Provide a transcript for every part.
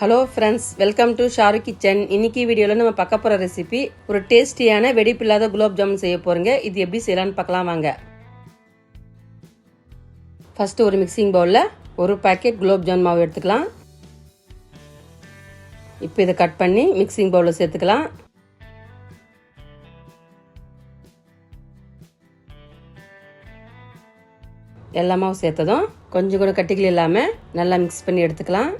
Hello friends welcome to Sharu kitchen இன்னைக்கு வீடியோவில் நம்ம பார்க்க போகிற ரெசிபி ஒரு டேஸ்டியான வெடிப்பில்லாத குலோப் ஜாமுன் செய்ய போகிறோங்க இது எப்படி செய்யலான்னு பார்க்கலாம் வாங்க. ஃபஸ்ட்டு ஒரு மிக்சிங் பவுலில் ஒரு பேக்கெட் குலோப் ஜாமுன் மாவு எடுத்துக்கலாம். இப்போ இதை கட் பண்ணி மிக்சிங் பவுலில் சேர்த்துக்கலாம். எல்லா மாவு சேர்த்ததும் கொஞ்சம் கூட கட்டிகள் இல்லாமல் நல்லா மிக்ஸ் பண்ணி எடுத்துக்கலாம்.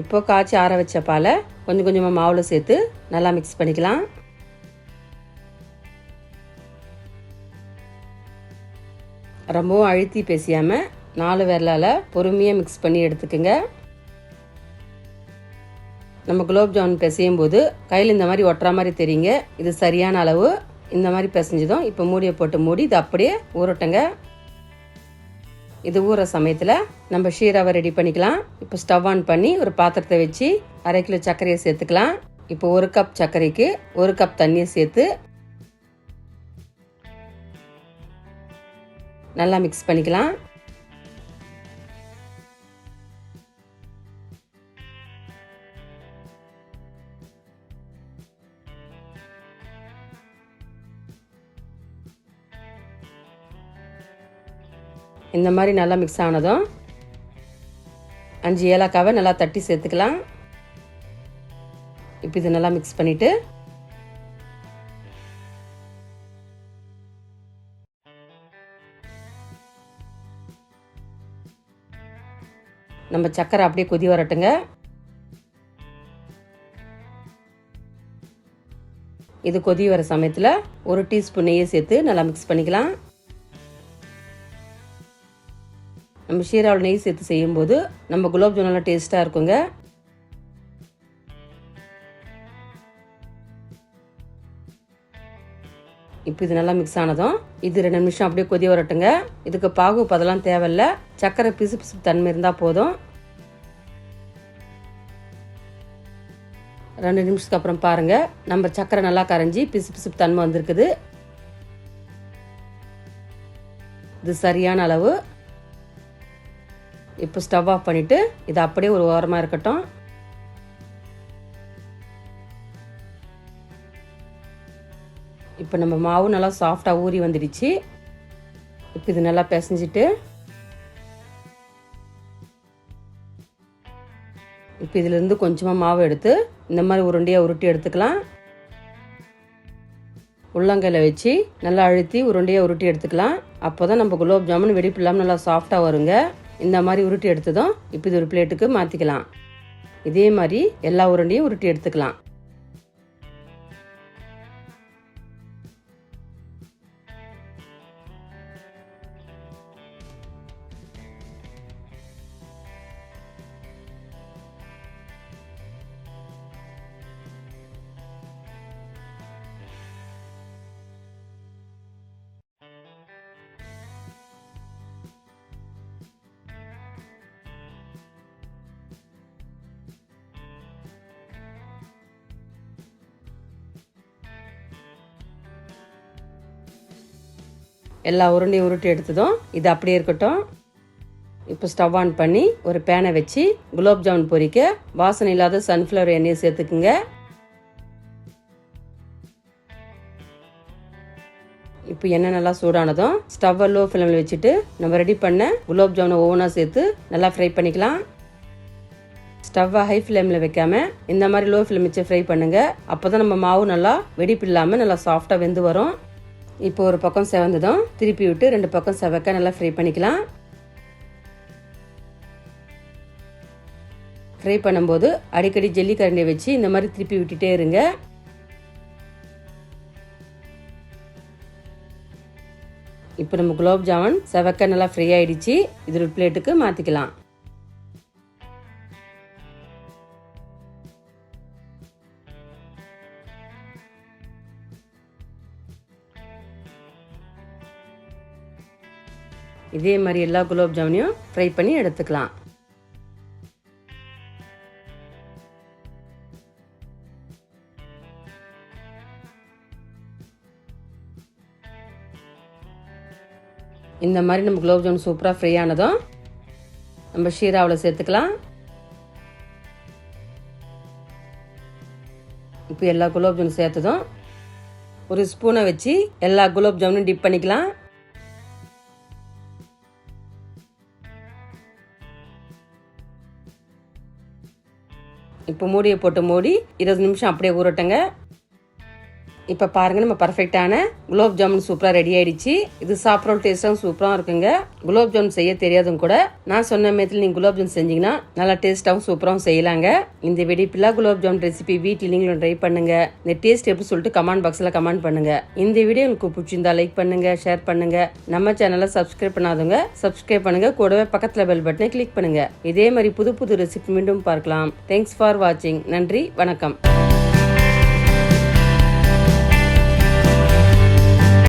இப்போ காய்ச்சி ஆற வச்ச பாலை கொஞ்சம் கொஞ்சமாக மாவில் சேர்த்து நல்லா மிக்ஸ் பண்ணிக்கலாம். ரொம்பவும் அழுத்தி பேசியாமல் நாலு விரலால் பொறுமையாக மிக்ஸ் பண்ணி எடுத்துக்கோங்க. நம்ம குலோப் ஜாமுன் பிசையும் போது கையில் இந்த மாதிரி ஒட்டுற மாதிரி தெரியுங்க. இது சரியான அளவு. இந்த மாதிரி பிசைஞ்சதும் இப்போ மூடியை போட்டு மூடி இது அப்படியே ஊறட்டுங்க. இது ஊற சமயத்தில் நம்ம ஷீராவை ரெடி பண்ணிக்கலாம். இப்போ ஸ்டவ் ஆன் பண்ணி ஒரு பாத்திரத்தை வச்சு அரை கிலோ சர்க்கரையை சேர்த்துக்கலாம். இப்போ ஒரு கப் சர்க்கரைக்கு ஒரு கப் தண்ணியை சேர்த்து நல்லா மிக்ஸ் பண்ணிக்கலாம். இந்த மாதிரி நல்லா மிக்ஸ் ஆனதும் அஞ்சு ஏலக்காவை நல்லா தட்டி சேர்த்துக்கலாம். இப்போ இது நல்லா மிக்ஸ் பண்ணிவிட்டு நம்ம சக்கரை அப்படியே கொதி வரட்டுங்க. இது கொதி வர சமயத்தில் ஒரு டீஸ்பூன் நெய்யை சேர்த்து நல்லா மிக்ஸ் பண்ணிக்கலாம். நம்ம ஷீராவில் நெய் சேர்த்து செய்யும்போது நம்ம குலோப்ஜாம் நல்லா டேஸ்ட்டாக இருக்குங்க. இப்போ இது நல்லா மிக்ஸ் ஆனதும் இது ரெண்டு நிமிஷம் அப்படியே கொதி வரட்டுங்க. இதுக்கு பாகு அதெல்லாம் தேவையில்ல. சக்கரை பிசு பிசு தன்மை இருந்தால் போதும். ரெண்டு நிமிஷத்துக்கு அப்புறம் பாருங்கள் நம்ம சக்கரை நல்லா கரைஞ்சி பிசு பிசு தன்மை வந்திருக்குது. இது சரியான அளவு. இப்போ ஸ்டவ் ஆஃப் பண்ணிவிட்டு இது அப்படியே ஒரு ஓரமாக இருக்கட்டும். இப்போ நம்ம மாவு நல்லா சாஃப்டாக ஊறி வந்துடுச்சு. இப்போ இது நல்லா பிசைஞ்சிட்டு இப்போ இதிலேருந்து கொஞ்சமாக மாவு எடுத்து இந்த மாதிரி உருண்டையாக உருட்டி எடுத்துக்கலாம். உள்ளங்கையில் வச்சு நல்லா அழுத்தி உருண்டையாக உருட்டி எடுத்துக்கலாம். அப்போ தான் நம்ம குலோப் ஜாமுன் வெடிப்பு இல்லாமல் நல்லா சாஃப்டாக வருங்க. இந்த மாதிரி உருட்டி எடுத்ததும் இப்போ இது ஒரு பிளேட்டுக்கு மாற்றிக்கலாம் இதே மாதிரி எல்லா உருண்டையும் உருட்டி எடுத்துக்கலாம். எல்லா உருண்டையும் உருட்டி எடுத்ததும் இது அப்படியே இருக்கட்டும். இப்போ ஸ்டவ் ஆன் பண்ணி ஒரு பேனை வச்சு குலோப் ஜாமுன் பொரிக்க வாசனை இல்லாத சன்ஃப்ளவர் எண்ணெயை சேர்த்துக்குங்க. இப்போ எண்ணெய் நல்லா சூடானதும் ஸ்டவ்வை லோ ஃப்ளேமில் வச்சுட்டு நம்ம ரெடி பண்ண குலோப் ஜாமுனை ஒவ்வொன்றா சேர்த்து நல்லா ஃப்ரை பண்ணிக்கலாம். ஸ்டவ்வை ஹை ஃப்ளேமில் வைக்காம இந்த மாதிரி லோ ஃப்ளேம் வச்சு ஃப்ரை பண்ணுங்கள் அப்போ தான் நம்ம மாவு நல்லா வெடிப்பு இல்லாமல் நல்லா சாஃப்டாக வெந்து வரும். இப்போ ஒரு பக்கம் செவந்ததும் திருப்பி விட்டு ரெண்டு பக்கம் செவக்க நல்லா ஃப்ரை பண்ணிக்கலாம். ஃப்ரை பண்ணும்போது அடிக்கடி ஜெல்லி கரண்டியை வச்சு இந்த மாதிரி திருப்பி விட்டுட்டே இருங்க. இப்போ நம்ம குலோப் ஜாமுன் செவக்க நல்லா ஃப்ரை ஆயிடுச்சு. இது ஒரு பிளேட்டுக்கு மாற்றிக்கலாம் இதே மாதிரி எல்லா குலோப் ஜாமுனையும் ஃப்ரை பண்ணி எடுத்துக்கலாம். இந்த மாதிரி நம்ம குலோப் ஜாமுன் சூப்பராக ஃப்ரை ஆனதும் நம்ம ஷீராவில் சேர்த்துக்கலாம். இப்போ எல்லா குலோப் ஜாமுன் சேர்த்ததும் ஒரு ஸ்பூனை வச்சு எல்லா குலோப் ஜாமுனும் டிப் பண்ணிக்கலாம். இப்போ மூடியை போட்டு மூடி இருபது நிமிஷம் அப்படியே ஊறட்டுங்க. இப்போ பாருங்க நம்ம பர்ஃபெக்டான குலோப் ஜாமுன் சூப்பராக ரெடி ஆயிடுச்சு. இது சாப்பிட்ற டேஸ்ட்டாகவும் சூப்பராக இருக்குங்க. குலோப் ஜாமுன் செய்ய தெரியாதும் கூட. நான் சொன்ன மேத்தில் நீங்கள் குலோப் ஜாமுன் செஞ்சீங்கன்னா நல்லா டேஸ்ட்டாகவும் சூப்பராகவும் செய்யலாங்க. இந்த வெடிப்பில்லா குலோப் ஜாமுன் ரெசிபி வீட்டில் நீங்களும் ட்ரை பண்ணுங்க. இந்த டேஸ்ட் எப்படி சொல்லிட்டு கமெண்ட் பாக்ஸில் கமெண்ட் பண்ணுங்க. இந்த வீடியோ உங்களுக்கு பிடிச்சிருந்தா லைக் பண்ணுங்க ஷேர் பண்ணுங்க. நம்ம சேனலை சப்ஸ்கிரைப் பண்ணாதவங்க சப்ஸ்கிரைப் பண்ணுங்க. கூடவே பக்கத்தில் பெல் பட்டனை கிளிக் பண்ணுங்க. இதே மாதிரி புது புது ரெசிபி மீண்டும் பார்க்கலாம். தேங்க்ஸ் ஃபார் வாட்சிங் நன்றி வணக்கம்.